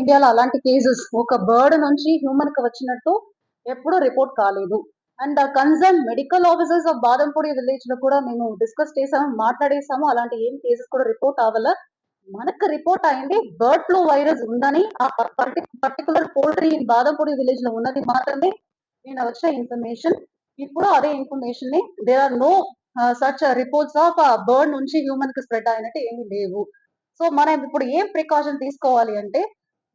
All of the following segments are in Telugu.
ఇండియాలో అలాంటి కేసెస్. ఒక బర్డ్ నుంచి హ్యూమన్కి వచ్చినట్టు ఎప్పుడూ రిపోర్ట్ కాలేదు. And concern medical officers of Badampudi విలేజ్లో కూడా మేము డిస్కస్ చేసాము మాట్లాడేసాము. అలాంటి ఏం కేసెస్ కూడా రిపోర్ట్ అవ్వాల మనకు రిపోర్ట్ అయింది బర్డ్ ఫ్లూ వైరస్ ఉందని. ఆ పర్టికులర్ పోల్ట్రీ బాదంపూడి విలేజ్లో ఉన్నది మాత్రమే నేను వచ్చే ఇన్ఫర్మేషన్. ఇప్పుడు అదే ఇన్ఫర్మేషన్ని there are no such reports of bird నుంచి హ్యూమన్కి స్ప్రెడ్ అయినట్టు ఏమి లేవు. సో మనం ఇప్పుడు ఏం ప్రికాషన్ తీసుకోవాలి అంటే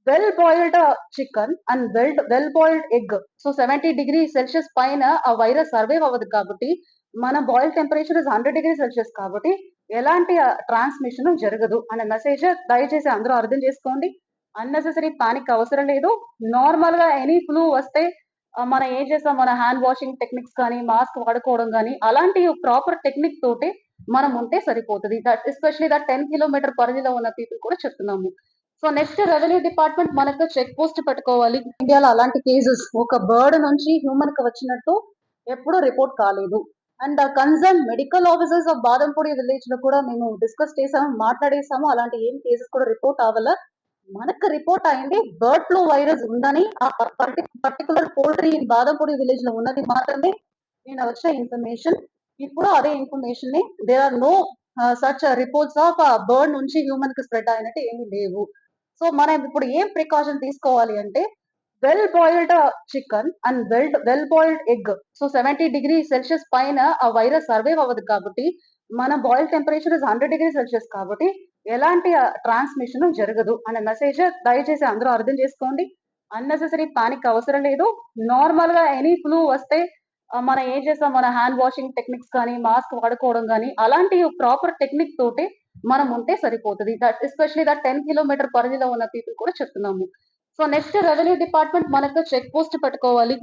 well boiled chicken and well well boiled egg so seventy degree Celsius పైన ఆ వైరస్ సర్వైవ్ అవ్వదు కాబట్టి మన boil temperature is hundred degree Celsius కాబట్టి ఎలాంటి ట్రాన్స్మిషన్ జరగదు అనే మెసేజ్ దయచేసి అందరూ అర్థం చేసుకోండి. అన్నెసెసరీ పానిక్ అవసరం లేదు. నార్మల్గా ఎనీ ఫ్లూ వస్తే మనం ఏం చేస్తాం? మన హ్యాండ్ వాషింగ్ టెక్నిక్స్ కానీ మాస్క్ వాడుకోవడం కానీ అలాంటి ప్రాపర్ టెక్నిక్ తోటి మనం ఉంటే సరిపోతుంది. That especially that ten kilometer పరిధిలో ఉన్న పీపుల్ కూడా చెప్తున్నాము. సో నెక్స్ట్ రెవెన్యూ డిపార్ట్మెంట్ మనకు చెక్ పోస్ట్ పెట్టుకోవాలి. ఇండియాలో అలాంటి కేసెస్ ఒక బర్డ్ నుంచి హ్యూమన్కి వచ్చినట్టు ఎప్పుడూ రిపోర్ట్ కాలేదు. And concern medical officers of Badampudi విలేజ్లో కూడా మేము డిస్కస్ చేసాము మాట్లాడేసాము అలాంటి ఏం కేసెస్ కూడా రిపోర్ట్ అవ్వాల. మనకు రిపోర్ట్ అయింది బర్డ్ ఫ్లూ వైరస్ ఉందని ఆ పర్టికులర్ పోల్ట్రీ బాదంపూడి విలేజ్లో ఉన్నది మాత్రమే నేను వచ్చే ఇన్ఫర్మేషన్. ఇప్పుడు అదే ఇన్ఫర్మేషన్ని there are no such reports of bird నుంచి హ్యూమన్కి స్ప్రెడ్ అయినట్టు ఏమీ లేవు. సో మనం ఇప్పుడు ఏం ప్రికాషన్ తీసుకోవాలి అంటే well boiled chicken and well well boiled egg so seventy degree Celsius పైన ఆ వైరస్ సర్వైవ్ అవ్వదు కాబట్టి మన boil temperature is hundred degree Celsius కాబట్టి ఎలాంటి ట్రాన్స్మిషన్ జరగదు. అనే మెసేజ్ దయచేసి అందరూ అర్థం చేసుకోండి. అన్నెసెసరీ పానిక్ అవసరం లేదు. నార్మల్గా ఎనీ ఫ్లూ వస్తే మనం ఏం చేస్తాం? మన హ్యాండ్ వాషింగ్ టెక్నిక్స్ కానీ మాస్క్ వాడుకోవడం కానీ అలాంటి ప్రాపర్ టెక్నిక్ తోటి మనం ఉంటే సరిపోతుంది. That especially that ten kilometer పరిధిలో ఉన్న పీపుల్ కూడా చెప్తున్నాము. సో నెక్స్ట్ రెవెన్యూ డిపార్ట్మెంట్ మనకు చెక్ పోస్ట్ పెట్టుకోవాలి.